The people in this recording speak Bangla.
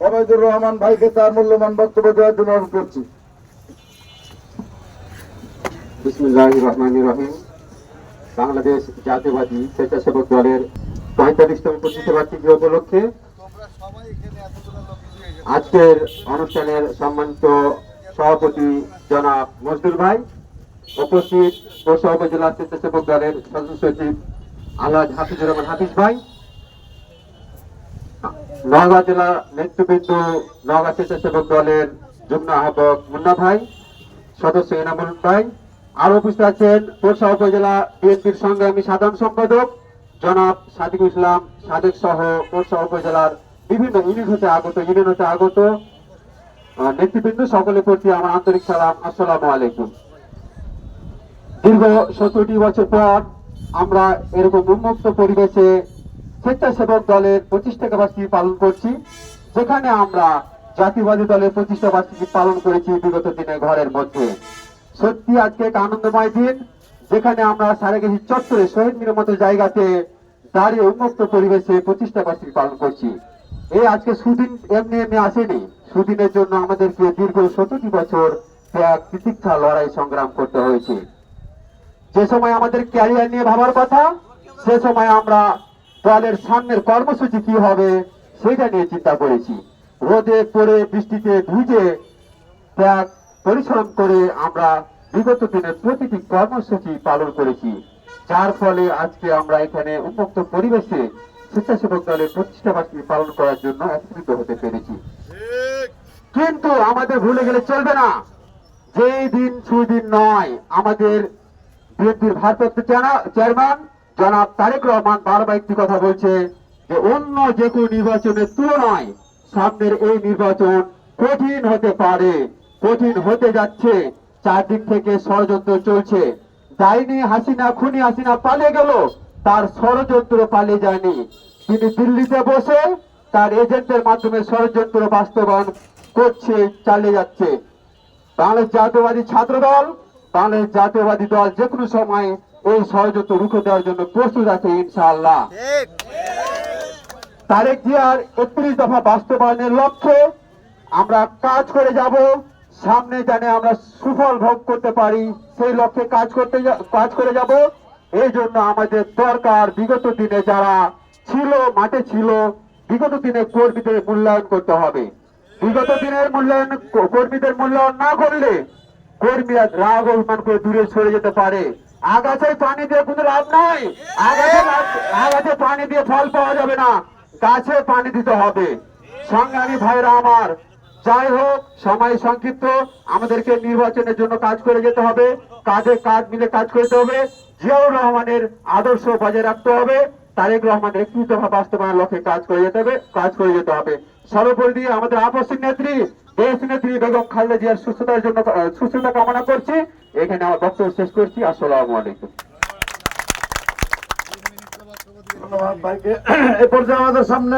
ওবায়দুর রহমান ভাইকে তার মূল্যবান বক্তব্য দেওয়ার জন্য অনুরোধ করছি। বাংলাদেশ জাতীয়বাদী স্বেচ্ছাসেবক দলের পঁয়তাল্লিশতম প্রতিষ্ঠা বার্ষিকী উপলক্ষে আজকের অনুষ্ঠানের সম্মানিত সভাপতি জনাব মজদুর ভাই, উপস্থিত পৌরসভা উপজেলা স্বেচ্ছাসেবক দলের সদস্য সচিব আলহাজ হাফিজুর রহমান হাফিজ ভাই নওগাঁ জেলা নেতৃবৃন্দ নওগাঁ স্বেচ্ছাসেবক দলের যুগ্ম আহ্বায়ক মুন্না ভাই, সদস্য এনামুল ভাই। আরও উপস্থিত আছেন পোরশা উপজেলা বিএনপির সংগ্রামী সাধারণ সম্পাদক জনাব সাদিকুল ইসলাম সাদেক সহ পোরশা উপজেলার বিভিন্ন ইউনিট হতে আগত, ইউনিয়ন হতে আগত নেতৃবৃন্দ সকলের প্রতি আমার আন্তরিক সালাম, আসসালামু আলাইকুম। দীর্ঘ সত্তরটি বছর পর আমরা এরকম উন্মুক্ত পরিবেশে স্বেচ্ছাসেবক দলের প্রতিষ্ঠা বার্ষিকী পালন করছি, যেখানে আমরা জাতীয়বাদী দলের প্রতিষ্ঠা বার্ষিকী পালন করেছি বিগত দিনে ঘরের মধ্যে। সত্যি আজকে এক আনন্দময় দিন, যেখানে আমরা সারা গেছি চত্বরে শহীদ মিলের মতো জায়গাতে দাঁড়িয়ে উন্মুক্ত পরিবেশে প্রতিষ্ঠা বার্ষিকী পালন করছি। এই আজকে সুদিন এমনি এমনি আসেনি। সুদিনের জন্য আমাদেরকে দীর্ঘ সতেরোটি বছর ত্যাগ, তিতিক্ষা, লড়াই সংগ্রাম করতে হয়েছে। যে সময় আমাদের ক্যারিয়ার নিয়ে ভাবার কথা, সে সময় আমরা দলের সামনের কর্মসূচি কি হবে সেটা নিয়ে চিন্তা করেছি। রোদে পড়ে বৃষ্টিতে ভিজে ত্যাগ পরিশ্রম করে আমরা বিগত দিনের প্রতিটি কর্মসূচি পালন করেছি। যার ফলে আজকে আমরা এখানে উন্মুক্ত পরিবেশে স্বেচ্ছাসেবক দলের প্রতিষ্ঠা বার্ষিকী পালন করার জন্য একত্রিত হতে পেরেছি। কিন্তু আমাদের ভুলে গেলে চলবে না। যেই দিন সুদিন নয়। আমাদের বিএনপির ভারপ্রাপ্ত চেয়ারম্যান জনাব তারেক রহমান বারবার একটি কথা বলছে যে, অন্য যে কোনো নির্বাচনের তুলনায় সামনের এই নির্বাচন কঠিন হতে পারে, কঠিন হতে যাচ্ছে, চারদিক থেকে ষড়যন্ত্র চলছে। ডাইনি হাসিনা, খুনি হাসিনা পালিয়ে গেল, তার ষড়যন্ত্র পালিয়ে যায়নি। তিনি দিল্লিতে বসে তার এজেন্টের মাধ্যমে ষড়যন্ত্র বাস্তবায়ন করছে, চালিয়ে যাচ্ছে। বাংলাদেশ জাতীয়বাদী ছাত্র দল বাংলাদেশ জাতীয়বাদী দল যে কোনো সময় এই ষড়যন্ত্র রুখে দেওয়ার জন্য প্রস্তুত আছে ইনশাআল্লাহ। তারেক জিয়ার একত্রিশ দফা বাস্তবায়নের লক্ষ্যে আমরা কাজ করে যাব। সামনে জানে আমরা সুফল ভোগ করতে পারি সেই লক্ষ্যে কাজ করতে কাজ করে যাব। এই জন্য আমাদের দরকার বিগত দিনে যারা ছিল মাঠে ছিল বিগত দিনে কর্মীদের মূল্যায়ন করতে হবে। বিগত দিনের মূল্যায়ন কর্মীদের মূল্যায়ন না করলে কর্মীরা রাগ অভিমান করে দূরে সরে যেতে পারে। আগাছায় পানি দিয়ে কোনো লাভ নাই। আগাছে পানি দিয়ে ফল পাওয়া যাবে না। গাছে পানি দিতে হবে। সংগ্রামী ভাইরা আমার, যাই হোক, সময় সংক্ষিপ্ত। আমাদেরকে নির্বাচনের জন্য কাজ করে যেতে হবে। কাজে কাজ মিলে কাজ করতে হবে। জিয়াউর রহমানের আদর্শ বজায় রাখতে হবে। তারেক রহমানের একটি দফা বাস্তবায়নের লক্ষ্যে কাজ করে যেতে হবে, কাজ করে যেতে হবে। সর্বোপরি দিয়ে আমাদের আপসীন নেত্রী, দেশ নেত্রী বেগম খালেদা জিয়ার সুস্থতার জন্য সুস্থতা কামনা করছি। এখানে আমার বক্তব্য শেষ করছি আসসালামু আলাইকুম। এ পর্যায়ে আমাদের সামনে